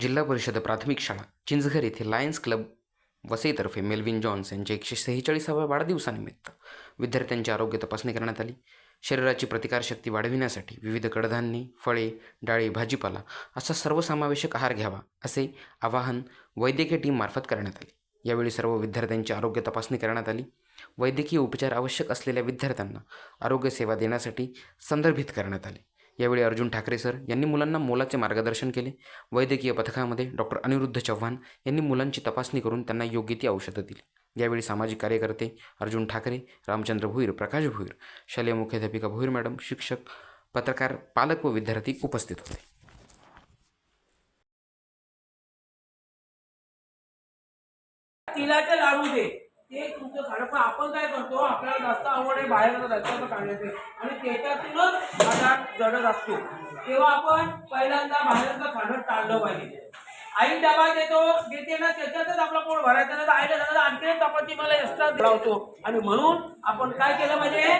जिल्हा परिषद प्राथमिक शाळा चिंचघर येथे लायन्स क्लब वसईतर्फे मेल्विन जॉन्स यांच्या एकशे सेहेचाळीसाव्या वाढदिवसानिमित्त विद्यार्थ्यांची आरोग्य तपासणी करण्यात आली. शरीराची प्रतिकारशक्ती वाढविण्यासाठी विविध कडधान्ये फळे डाळी भाजीपाला असा सर्वसमावेशक आहार घ्यावा असे आवाहन वैद्यकीय टीममार्फत करण्यात आले. यावेळी सर्व विद्यार्थ्यांची आरोग्य तपासणी करण्यात आली. वैद्यकीय उपचार आवश्यक असलेल्या विद्यार्थ्यांना आरोग्यसेवा देण्यासाठी संदर्भित करण्यात आले. यावेळी अर्जुन ठाकरे सर यांनी मुलांना मोलाचे मार्गदर्शन केले. वैद्यकीय पथकामध्ये डॉक्टर अनिरुद्ध चव्हाण यांनी मुलांची तपासणी करून त्यांना योग्य ती औषधं दिली. यावेळी सामाजिक कार्यकर्ते अर्जुन ठाकरे रामचंद्र भुईर प्रकाश भुईर शालेय मुख्याध्यापिका भुईर मॅडम शिक्षक पत्रकार पालक व विद्यार्थी उपस्थित होते. तिला लाडू दे. ते तुमचं खाणं पण आपण काय करतो आपल्याला जास्त आवड आहे बाहेर रस्त्याचं खाण्याचे आणि त्याच्यातूनच आजार जडत असतो. तेव्हा आपण पहिल्यांदा बाहेरचं खाणं टाळलं पाहिजे. आई डबा देतो देते ना त्याच्यातच आपला पोट भरायचं. नाही तर आईला आणखी एक चपाती मला एक्स्ट्रा होतो आणि म्हणून आपण काय केलं पाहिजे?